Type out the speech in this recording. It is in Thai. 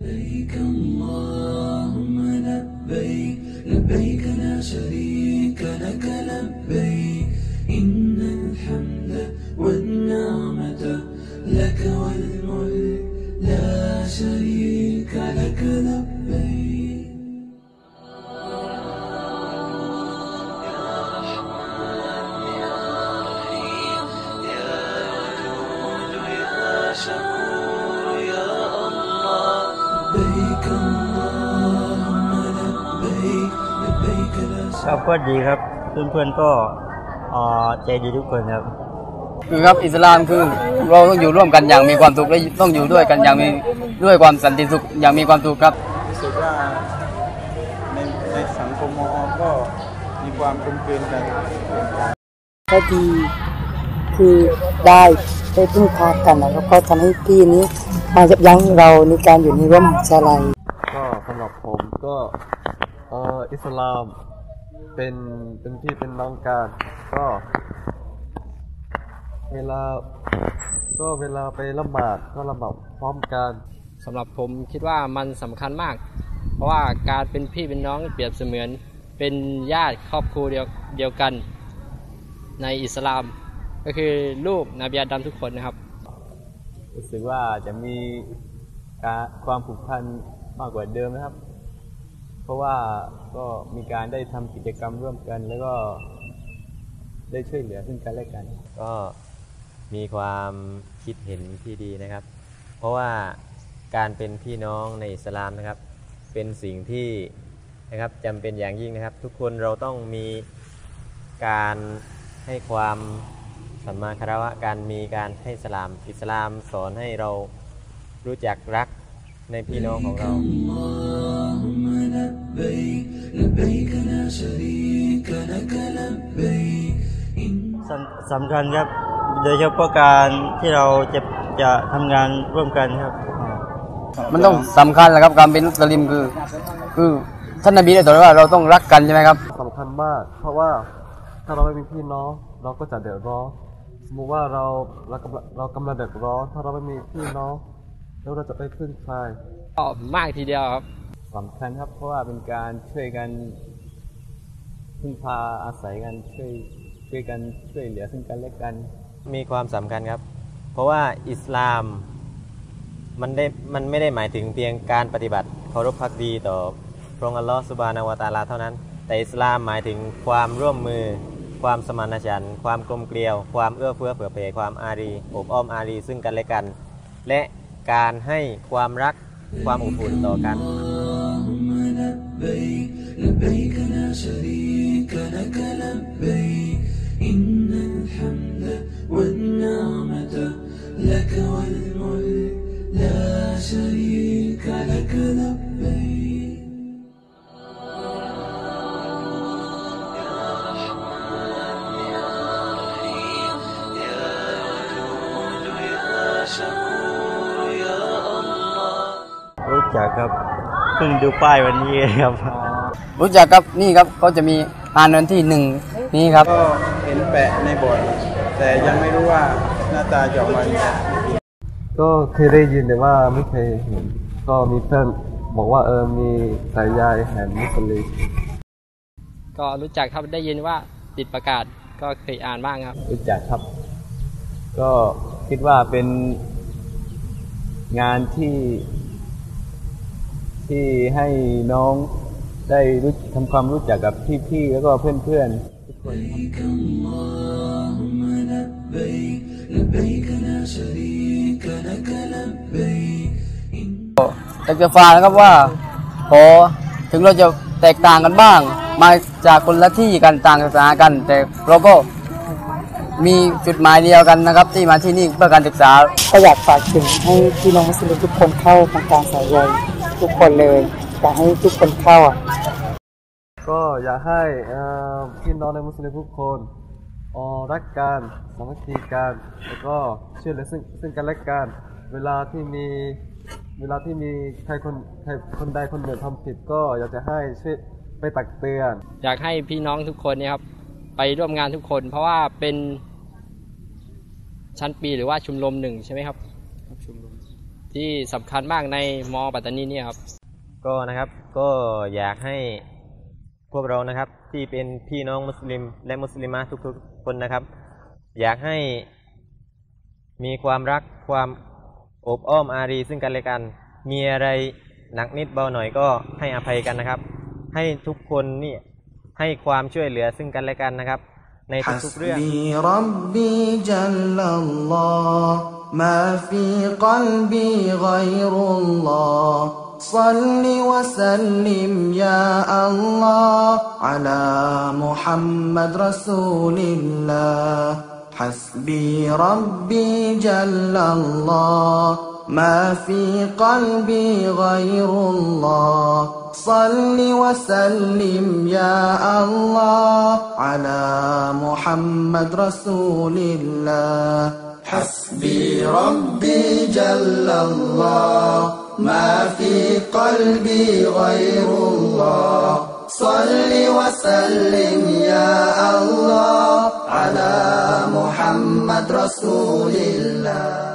لبيك اللهم لبيك لبيك لا شريك لك لبيك. إن الحمد ครับก็ดีครับ เพื่อนๆก็เอ่อใจดีทุกคนครับ คือครับอิสลามคือเราต้องอยู่ร่วมกันอย่างมีความสุขและต้องอยู่ด้วยกันอย่างมีด้วยความสันติสุขอย่างมีความสุขครับรู้สึกว่าในในสังคมมองก็มีความกลมกลืนกันก็ดีคือได้ได้พึ่งพากันนะแล้วก็ทำให้พี่นี้มายับยั้งเราในการอยู่ในร่วมชาลัยก็สำหรับผมก็เอ่ออิสลาม เป็นเป็นพี่เป็นน้องกันก็ เวลาก็เวลาไปละหมาดก็ละหมาดพร้อมกันสำหรับผมคิดว่ามันสำคัญมาก เพราะว่าการเป็นพี่เป็นน้องเปรียบเสมือน เป็นญาติครอบครัวเดียวเดียวกัน ในอิสลาม ก็คือลูกนบีอาดัมทุกคนนะครับรู้สึกว่าจะมีการความผูกพันมากกว่าเดิมนะครับเพ ราะว่าก็มีการได้ทำกิจกรรมร่วมกัน แล้วก็ได้ช่วยเหลือซึ่งกันและกัน ก็มีความคิดเห็นที่ดีนะครับ เพราะว่าการเป็นพี่น้องในอิสลามนะครับ เป็นสิ่งที่นะครับจำเป็นอย่างยิ่งนะครับ ทุกคนเราต้องมีการให้ความสัมมาคารวะการมีการให้สลามอิสลามสอนให้เรารู้จักรักในพี่น้องของเรา لبيك لبيك لا شريك لك لبيك إن สำสำคัญครับ โดยเฉพาะการที่เราจะจะทำงานร่วมกันครับ มันต้องสำคัญแหละครับการเป็นมุสลิมคือ คือท่านนบีได้ตรัสว่าเราต้องรักกันใช่ไหมครับ สำคัญมาก เพราะว่าถ้าเราไม่มีพี่น้อง เราก็จะเดือดร้อนสมมติว่าเราเรากำลังเรากำลังเดือดร้อน ถ้าเราไม่มีพี่น้องแล้วเราจะไปพึ่งใคร ก็มากทีเดียวครับ สำคัญครับ เพราะว่าเป็นการช่วยกันพึ่งพาอาศัยกันช่วยช่วยกันช่วยเหลือซึ่งกันและกัน มีความสำคัญครับ เพราะว่าอิสลามมันได้มันไม่ได้หมายถึงเพียงการปฏิบัติเคารพพักดีต่อพระองค์อัลลอฮฺสุบานาวตาลาเท่านั้น แต่อิสลามหมายถึงความร่วมมือ ความสมานฉันท์ความกลมเกลียว ความเอื้อเฟื้อเผื่อแผ่ความอารีอบอ้อมอารีซึ่งกันและกัน และการให้ความรักความอบอุ่นต่อกัน لبيك لبيك لا شريك لك لبيك. إن الحمد والنعمة لك والملك لا شريك لك لبيك. شكور يا الله พิ่งดูป้ายวันนี้เองครับ รู้จักครับนี่ครับเขาจะมีงานวันที่หนึ่งนี้ครับ ก็เห็นแปะในบทแต่ยังไม่รู้ว่าหน้าตาจะออกมาอย่างไรก็เคยได้ยินแต่ว่าไม่เคยเห็นก็มีเพื่อนบอกว่าเออมีสายยายแห่งมุสลิมก็รู้จักครับได้ยินว่าติดประกาศก็เคยอ่านบ้างครับ รู้จักครับ ก็คิดว่าเป็นงานที่ ที่ให้น้องได้รู้ทำความรู้จักกับพี่ๆแล้วก็เพื่อนๆทุกคนอยากจะฝากนะครับว่าพอถึงเราจะแตกต่างกันบ้าง มาจากคนละที่กันต่างศาสนากัน แต่เราก็มีจุดหมายเดียวกันนะครับ ที่มาที่นี่เพื่อการศึกษาก็อยากฝากถึงให้พี่น้องมุสลิมทุกคนเข้าทำการสายใย ทุกคนเลยอยากให้ทุกคนเข้าอะก็อยากให้เอ่อพี่น้องในมุสลิมทุกคนเอ่อรักกันสามัคคีกันแล้วก็ช่วยเหลือซึ่งซึ่งกันและกัน เวลาที่มีเวลาที่มีใครคนใครคนใดคนหนึ่งทำผิดก็อยากจะให้ช่วยไปตักเตือน อยากให้พี่น้องทุกคนเนี่ยครับไปร่วมงานทุกคน เพราะว่าเป็นชั้นปีหรือว่าชุมรมหนึ่งใช่ไหมครับชุมรม ที่สำคัญมากในมอปัตตานีเนี่ยครับ ก็นะครับก็อยากให้พวกเรานะครับที่เป็นพี่น้องมุสลิมและมุสลิมะทุกๆคนนะครับ อยากให้มีความรักความอบอ้อมอารีซึ่งกันและกัน มีอะไรหนักนิดเบาหน่อยก็ให้อภัยกันนะครับ ให้ทุกคนนี่ให้ความช่วยเหลือซึ่งกันและกันนะครับ ในทุกๆเรื่อง ما في قلبي غير الله. صل وسلم يا الله على محمد رسول الله. حسبي ربي جل الله. ما في قلبي غير الله. صل وسلم يا الله على محمد رسول الله. حسبي ربي جل الله. ما في قلبي غير الله. صل وسلم يا الله على محمد رسول الله.